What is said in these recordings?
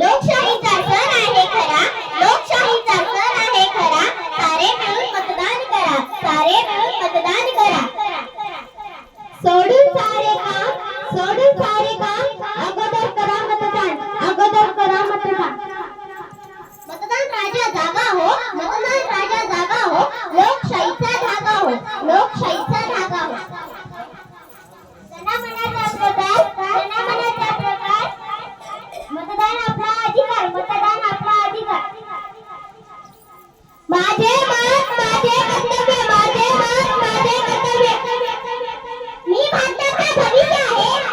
लोकशाहीचा सण आहे खरा. लोकशाहीचा सण आहे खरा. सारे मिळून मतदान करा. सारे मिळून मतदान करा. सोडून सारे काम सोडून सारे काम. अगोदर करा मतदान. अगोदर करा मतदान. मतदान राजा जागा हो. मतदान राजा जागा हो. लोकशाहीचा धागा हो. लोकशाही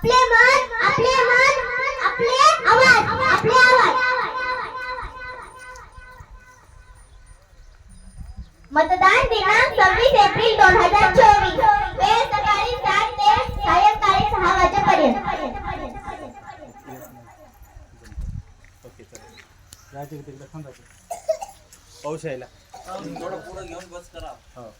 आपले मत आपले मत आपले आवाज आपले आवाज. मतदान दिनांक सव्वीस एप्रिल दोन हजार चोवीस. वेळ सकाळी सात ते सायंकाळी सहा वाजेपर्यंत. पाऊस यायला. थोडं पुढं घेऊन बस करा. हो.